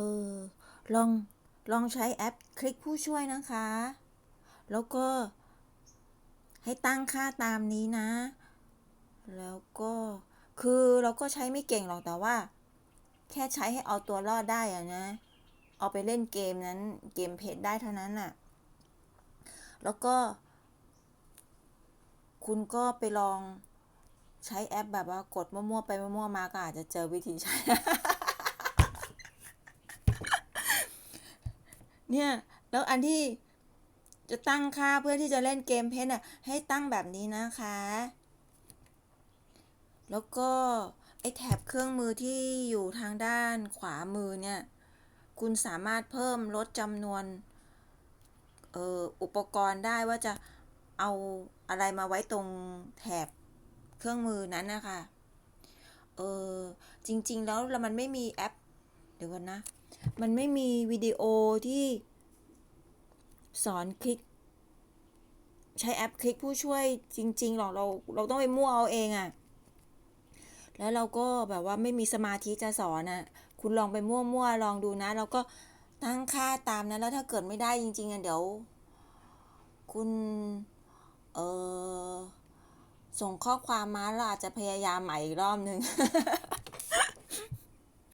ออ ลอง ลองใช้แอปคลิกผู้ช่วยนะคะ แล้วก็ ให้ตั้งค่าตามนี้นะ แล้วก็ คือเราก็ใช้ไม่เก่งหรอกแต่ว่า แค่ใช้ให้เอาตัวรอดได้อะนะ เอาไปเล่นเกมนั้น เกมเพจได้เท่านั้นน่ะ แล้วก็ คุณก็ไปลองใช้แอปแบบว่ากดมั่วๆไปมั่วๆมาก็อาจจะเจอวิธีใช้ เนี่ย แล้วอันที่จะตั้งค่าเพื่อที่จะเล่นเกมเพชรน่ะ ให้ตั้งแบบนี้นะคะ แล้วก็ไอ้แถบเครื่องมือที่อยู่ทางด้านขวามือเนี่ย คุณสามารถเพิ่มลดจำนวนเอออุปกรณ์ได้ว่าจะเอาอะไรมาไว้ตรงแถบเครื่องมือนั้นนะคะ เออจริง ๆ แล้วแล้วมันไม่มีแอป เดี๋ยวก่อนนะ มันไม่มีวิดีโอที่สอนคลิก ใช้แอปคลิกผู้ช่วยจริง ๆ หรอกเราเราต้องไปมั่วเอาเองอะ่ะ แล้วเราก็แบบว่าไม่มีสมาธิจะสอนอะ่ะ คุณลองไปมั่วๆลองดูนะ แล้วก็ตั้งค่าตามนั้นแล้วถ้าเกิดไม่ได้จริงๆอะเดี๋ยว คุณ เออส่งข้อความมาแล้วอาจจะพยายามใหม่อีกรอบนึง